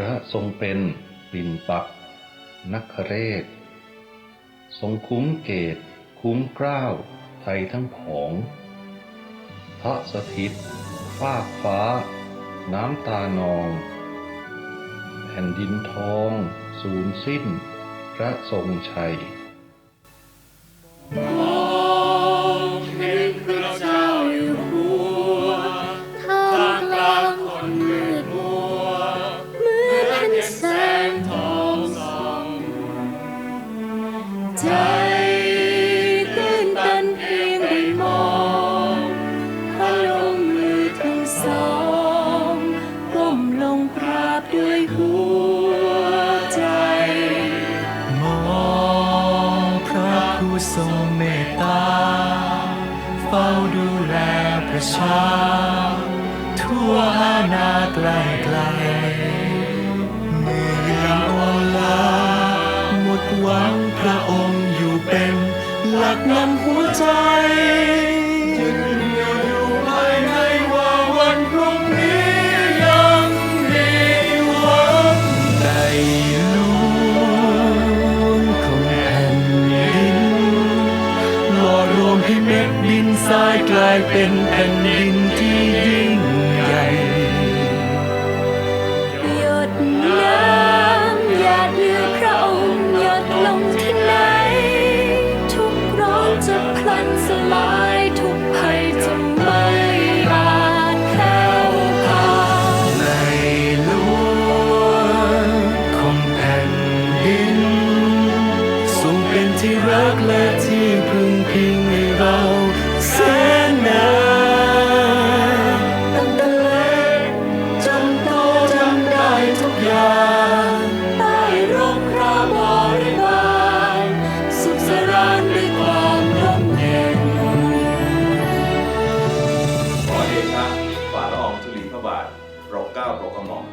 ระทรงเป็นปิ่นปัก นักเรศ ทรงคุ้มเกต คุ้มกล้าวไทยทั้งผองพระสถิตฟากฟ้า น้ำตานอง แผ่นดินทอง สูญสิ้น พระทรงชัย ทรงเมตตา เฝ้าดูแลประชา ทั่วอาณาไกลไกลเมื่อยามอ่อนล้าหมดหวังพระองค์อยู่เป็น หลักนำหัวใจ เป็นแผ่นดินที่ยิ่งใหญ่ หยดน้ำหยาดเหงื่อพระองค์หยดลงที่ไหน ทุกร้อนจะพลันสลายทุกภัยจะไม่อาจแผ่วพรานในหลวงของแผ่นดินทรงเป็นที่รักและที่พึ่งพิง ขอเดชะฝ่าละอองธุลีพระบาทโปรดเกล้าโปรดกระหม่อม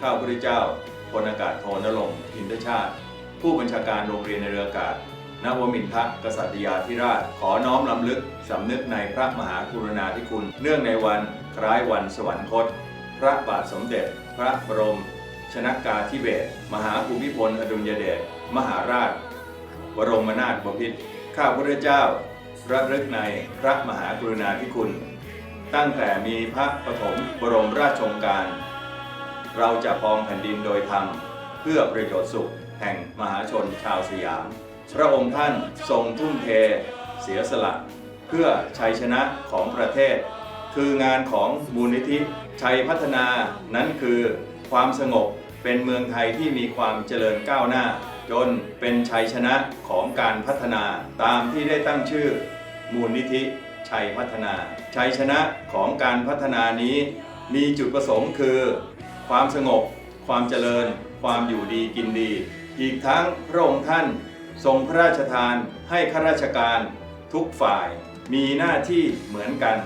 ข้าพระพุทธเจ้าพลอากาศโทนรงค์อินทชาติ ผู้บัญชาการโรงเรียนในเรืออากาศนวมินทรกษัตริยาธิราช ขอน้อมลำลึกสำนึกในพระมหากรุณาธิคุณ เนื่องในวันคล้ายวันสวรรคต พระบาทสมเด็จ พระบรม ชนกาธิเบศรมหาภูมิพลอดุลยเดชมหาราชบรมนาถบพิตรข้าพระพุทธเจ้า ระลึกในพระมหากรุณาธิคุณ ตั้งแต่มีพระปฐมบรมราชโองการ เราจะปองแผ่นดินโดยธรรม เพื่อประโยชน์สุขแห่งมหาชนชาวสยาม พระองค์ท่านทรงทุ่มเท เสียสละ เพื่อชัยชนะของประเทศ คืองานของมูลนิธิชัยพัฒนานั้นคือความสงบเป็นเมืองไทยที่มีความเจริญก้าวหน้า จนเป็นชัยชนะของการพัฒนาตามที่ได้ตั้งชื่อ มูลนิธิชัยพัฒนา ชัยชนะของการพัฒนานี้ มีจุดประสงค์คือ ความสงบ ความเจริญ ความอยู่ดีกินดี อีกทั้งพระองค์ท่านทรงพระราชทานให้ข้าราชการทุกฝ่าย มีหน้าที่เหมือนกัน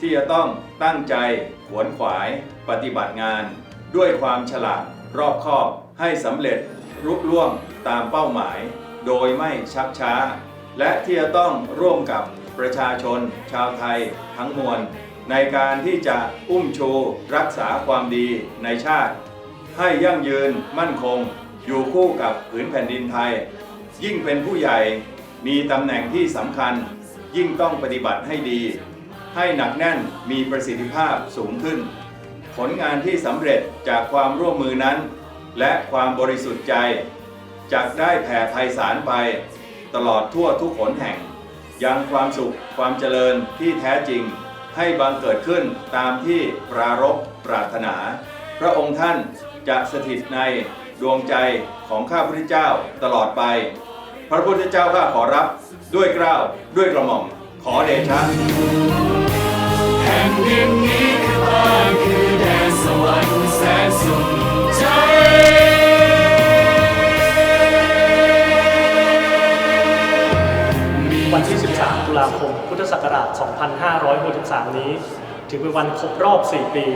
ที่จะต้องตั้งใจขวนขวาย ปฏิบัติงาน ด้วยความฉลาดรอบคอบให้สำเร็จรุล่วงตามเป้าหมาย โดยไม่ชักช้า และที่จะต้องร่วมกับ ประชาชน ชาวไทยทั้งมวล ในการที่จะอุ้มชูรักษาความดีในชาติ ให้ยั่งยืนมั่นคง อยู่คู่กับผืนแผ่นดินไทย ยิ่งเป็นผู้ใหญ่มีตำแหน่งที่สำคัญ ยิ่งต้องปฏิบัติให้ดี ให้หนักแน่นมีประสิทธิภาพสูงขึ้น ผลงานที่สำเร็จจากความร่วมมือนั้น และความบริสุทธิ์ใจจะได้แผ่ไพศาลไป ตลอดทั่วทุกขนแห่ง ยังความสุขความเจริญที่แท้จริง ให้บังเกิดขึ้นตามที่ปรารภปรารถนา พระองค์ท่านจะสถิตในดวงใจของข้าพุทธเจ้าตลอดไป พระพุทธเจ้าข้าขอรับด้วยเกล้าวด้วยกระหม่อมขอเดชะแผ่นดินนี้คือบ้านคือแดนสวรรค์แสนสุข 2563 นี้ ถือเป็นวันครบรอบ 4 ปี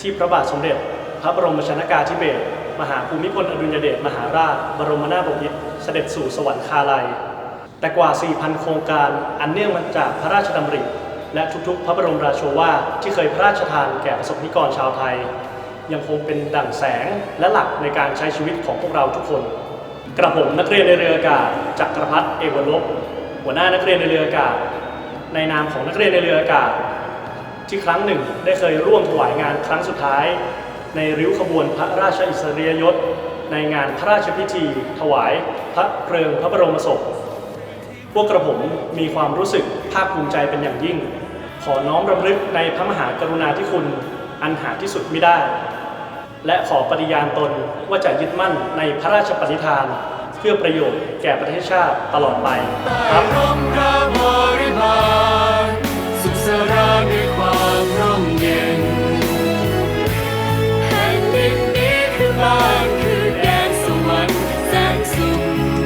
ที่พระบาทสมเด็จ พระบรมชนากาธิเบศรมหาภูมิพลอดุลยเดชมหาราช บรมนาถบพิตรเสด็จสู่สวรรคาลัย แต่กว่า 4,000 โครงการอันเนื่องมาจากพระราชดำริและทุกๆ พระบรมราโชวาทที่เคยพระราชทานแก่ประสบนิกรชาวไทย ยังคงเป็นดั่งแสงและหลักในการใช้ชีวิตของพวกเราทุกคน กระผมนักเรียนในเรืออากาศจักรพัฒน์เอกวลบหัวหน้านักเรียนในเรืออากาศ ในนามของนักเรียนในเรืออากาศ ที่ครั้งหนึ่งได้เคยร่วมถวายงานครั้งสุดท้าย ในริ้วขบวนพระราชอิสริยยศ ในงานพระราชพิธี ถวายพระเพลิงพระบรมศพ พวกกระผมมีความรู้สึกภาคภูมิใจเป็นอย่างยิ่ง ขอน้อมรำลึกในพระมหากรุณาธิคุณอันหาที่สุดไมิได้ และขอปฏิญาณตนว่าจะยึดมั่นในพระราชปณิธาน เพื่อประโยชน์แก่ประเทศชาติตลอดไปครับ บริบาลสุขสราด้วยความร่มเย็นแผ่นดินนี้คือบ้านคือแดนสวรรค์แสนสุข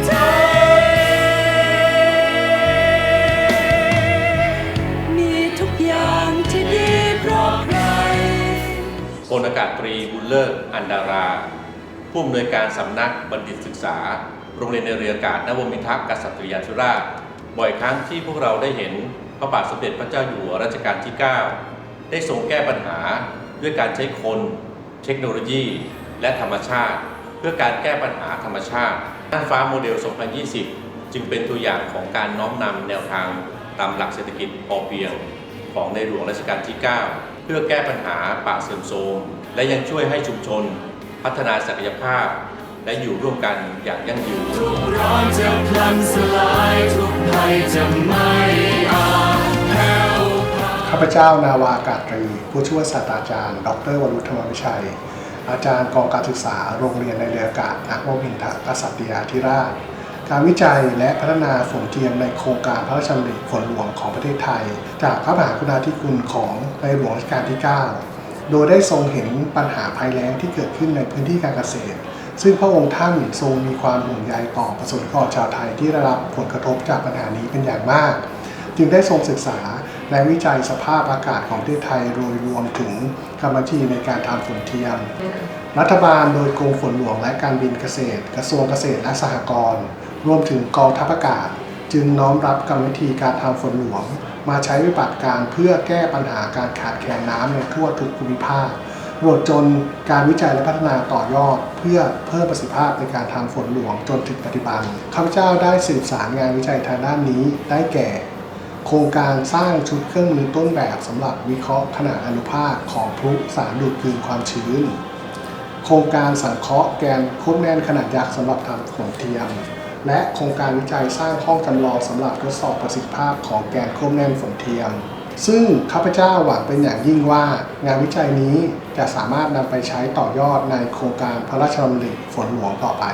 ใจมีทุกอย่างที่ดีเพราะใครพลอากาศตรีบุญเลิศอันดารา ผู้อำนวยการสำนักบัณฑิตศึกษา โรงเรียนในเรืออากาศนวมินทรกษัตริยาธิราช บ่อยครั้งที่พวกเราได้เห็นพระบาทสมเด็จพระเจ้าอยู่หัวรัชกาลที่ 9 ได้ทรงแก้ปัญหาด้วยการใช้คน เทคโนโลยี และธรรมชาติ เพื่อการแก้ปัญหาธรรมชาติน่านฟ้าโมเดล 2020 จึงเป็นตัวอย่างของการน้อมนำแนวทางตามหลักเศรษฐกิจพอเพียง ของในหลวงรัชกาลที่ 9 เพื่อแก้ปัญหาป่าเสื่อมโทรมและยังช่วยให้ชุมชน พัฒนาศักยภาพ และอยู่ร่วมกันอย่างยั่งยืนทุกร้อนจะพลันสลายทุกภัยจะไม่อาแผ่วข้าพเจ้านาวาอากาศตรี ผู้ช่วยศาสตราจารย์ ดรวรุธรรมวิชัย อาจารย์กองการศึกษาโรงเรียนในเรืออากาศนักวมินทกษัตริยาธิราช การวิจัยและพัฒนาฝนเทียมในโครงการพระราชดำริฝนหลวงของประเทศไทย จากพระมหากรุณาธิคุณของในหลวงรัชกาลที่ 9 โดยได้ทรงเห็นปัญหาภัยแล้งที่เกิดขึ้นในพื้นที่การเกษตร ซึ่งพระองค์ท่านทรงมีความห่วงใยต่อประสบกรชาวไทยที่ได้รับผลกระทบจากปัญหานี้เป็นอย่างมาก จึงได้ทรงศึกษาและวิจัยสภาพอากาศของประเทศไทยโดยรวมถึงกรรมวิธีในการทำฝนเทียม รัฐบาลโดยกรมฝนหลวงและการบินเกษตร กระทรวงเกษตรและสหกรณ์รวมถึงกองทัพอากาศ จึงน้อมรับกรรมวิธีการทำฝนหลวง มาใช้วิบัติการเพื่อแก้ปัญหาการขาดแคลนน้ำในทั่วทุกภูมิภาค ตลอดจนการวิจัยและพัฒนาต่อยอด เพื่อเพิ่มประสิทธิภาพในการทำฝนหลวงจนถึงปัจจุบันข้าพเจ้าได้สืบสารงานวิจัยทางด้านนี้ได้แก่ โครงการสร้างชุดเครื่องมือต้นแบบสำหรับวิเคราะห์ขนาดอนุภาคของพลุสารดูดกลืนความชื้น โครงการสังเคราะห์แกนควบแน่นขนาดยักษ์สำหรับทำฝนเทียม และโครงการวิจัยสร้างห้องจำลองสำหรับทดสอบประสิทธิภาพของแกนควบแน่นฝนเทียม ซึ่งข้าพเจ้าหวังเป็นอย่างยิ่งว่างานวิจัยนี้จะสามารถนำไปใช้ต่อยอดในโครงการพระราชดำริฝนหลวงต่อไป